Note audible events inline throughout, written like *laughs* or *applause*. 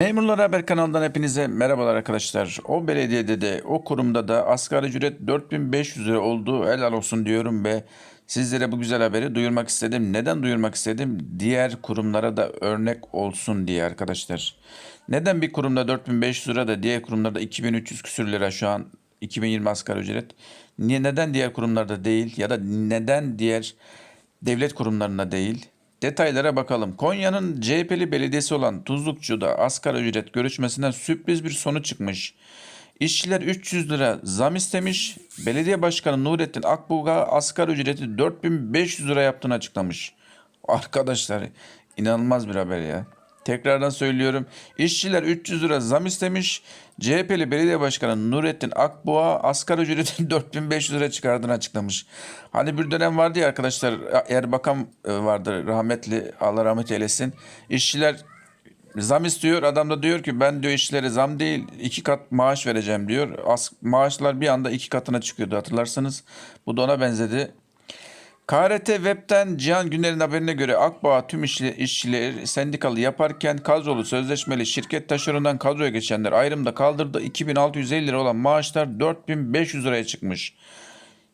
Memurlar Haber kanalından hepinize merhabalar arkadaşlar. O belediyede de o kurumda da asgari ücret 4500 lira oldu. Helal olsun diyorum ve sizlere bu güzel haberi duyurmak istedim. Neden duyurmak istedim? Diğer kurumlara da örnek olsun diye arkadaşlar. Neden bir kurumda 4500 lira da diğer kurumlarda 2300 küsür lira şu an 2020 asgari ücret? Niye neden diğer kurumlarda değil ya da neden diğer devlet kurumlarında değil? Detaylara bakalım. Konya'nın CHP'li belediyesi olan Tuzlukçu'da asgari ücret görüşmesinden sürpriz bir sonuç çıkmış. İşçiler 300 lira zam istemiş. Belediye Başkanı Nurettin Akbuğ'a asgari ücreti 4500 lira yaptığını açıklamış. Arkadaşlar inanılmaz bir haber ya. Tekrardan söylüyorum. İşçiler 300 lira zam istemiş. CHP'li belediye başkanı Nurettin Akboğa asgari ücretin *laughs* 4500 lira çıkardığını açıklamış. Hani bir dönem vardı ya arkadaşlar Erbakan e, vardı rahmetli Allah rahmet eylesin. İşçiler zam istiyor. Adam da diyor ki ben diyor işçilere zam değil iki kat maaş vereceğim diyor. As maaşlar bir anda iki katına çıkıyordu hatırlarsanız. Bu da ona benzedi. KRT Web'ten Cihan Güner'in haberine göre Akbağ tüm işçi- işçileri sendikalı yaparken kadrolu sözleşmeli şirket taşeronundan kadroya geçenler ayrımda kaldırdı. 2650 lira olan maaşlar 4500 liraya çıkmış.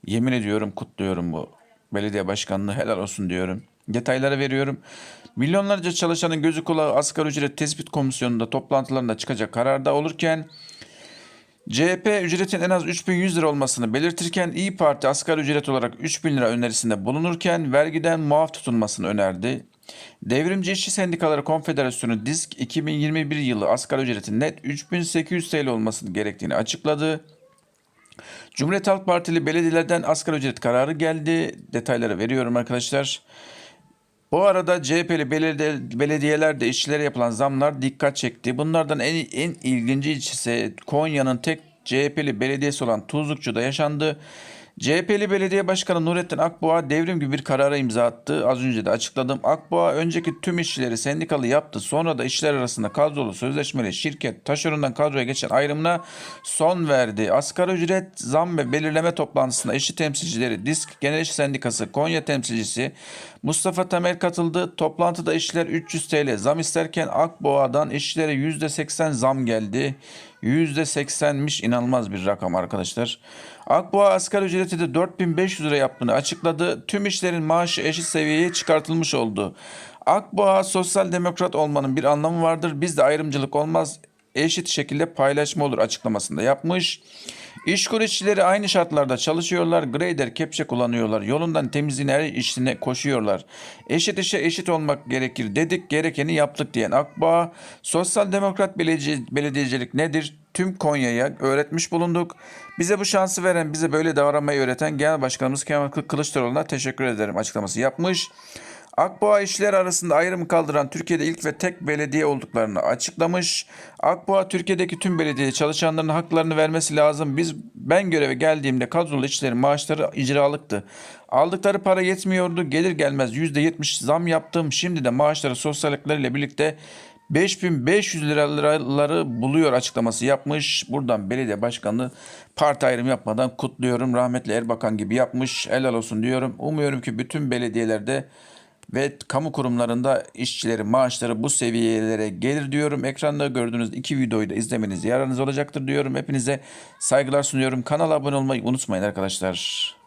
Yemin ediyorum kutluyorum bu belediye başkanlığı helal olsun diyorum. Detayları veriyorum. Milyonlarca çalışanın gözü kulağı asgari ücret tespit komisyonunda toplantılarında çıkacak kararda olurken CHP ücretin en az 3100 lira olmasını belirtirken İyi Parti asgari ücret olarak 3000 lira önerisinde bulunurken vergiden muaf tutulmasını önerdi. Devrimci İşçi Sendikaları Konfederasyonu DİSK 2021 yılı asgari ücretin net 3800 TL olmasını gerektiğini açıkladı. Cumhuriyet Halk Partili belediyelerden asgari ücret kararı geldi. Detayları veriyorum arkadaşlar. Bu arada CHP'li belediye, belediyelerde işçilere yapılan zamlar dikkat çekti. Bunlardan en, en ilginci ise Konya'nın tek CHP'li belediyesi olan Tuzlukçu'da yaşandı. CHP'li belediye başkanı Nurettin Akboğa devrim gibi bir karara imza attı. Az önce de açıkladım. Akboğa önceki tüm işçileri sendikalı yaptı. Sonra da işçiler arasında kadrolu sözleşmeli şirket taşerondan kadroya geçen ayrımına son verdi. Asgari ücret zam ve belirleme toplantısında işçi temsilcileri Disk Genel İş Sendikası Konya temsilcisi Mustafa Temel katıldı. Toplantıda işçiler 300 TL zam isterken Akboğa'dan işçilere %80 zam geldi. %80'miş inanılmaz bir rakam arkadaşlar. Akboğa asgari ücreti de 4500 lira yaptığını açıkladı. Tüm işlerin maaşı eşit seviyeye çıkartılmış oldu. Akboğa sosyal demokrat olmanın bir anlamı vardır. Bizde ayrımcılık olmaz. Eşit şekilde paylaşma olur açıklamasında yapmış. İşkur işçileri aynı şartlarda çalışıyorlar. Grader kepçe kullanıyorlar. Yolundan temizliğin her işine koşuyorlar. Eşit işe eşit olmak gerekir dedik. Gerekeni yaptık diyen Akbağ. Sosyal Demokrat belediye, belediyecilik nedir? Tüm Konya'ya öğretmiş bulunduk. Bize bu şansı veren, bize böyle davranmayı öğreten Genel Başkanımız Kemal Kılıçdaroğlu'na teşekkür ederim açıklaması yapmış. Akboğa işçiler arasında ayrım kaldıran Türkiye'de ilk ve tek belediye olduklarını açıklamış. Akboğa Türkiye'deki tüm belediye çalışanlarının haklarını vermesi lazım. Biz ben göreve geldiğimde kadrolu işçilerin maaşları icralıktı. Aldıkları para yetmiyordu. Gelir gelmez %70 zam yaptım. Şimdi de maaşları sosyal haklarıyla birlikte 5500 liraları buluyor açıklaması yapmış. Buradan belediye başkanı parti ayrım yapmadan kutluyorum. Rahmetli Erbakan gibi yapmış. Helal olsun diyorum. Umuyorum ki bütün belediyelerde ve kamu kurumlarında işçilerin maaşları bu seviyelere gelir diyorum. Ekranda gördüğünüz iki videoyu da izlemeniz yararınız olacaktır diyorum. Hepinize saygılar sunuyorum. Kanala abone olmayı unutmayın arkadaşlar.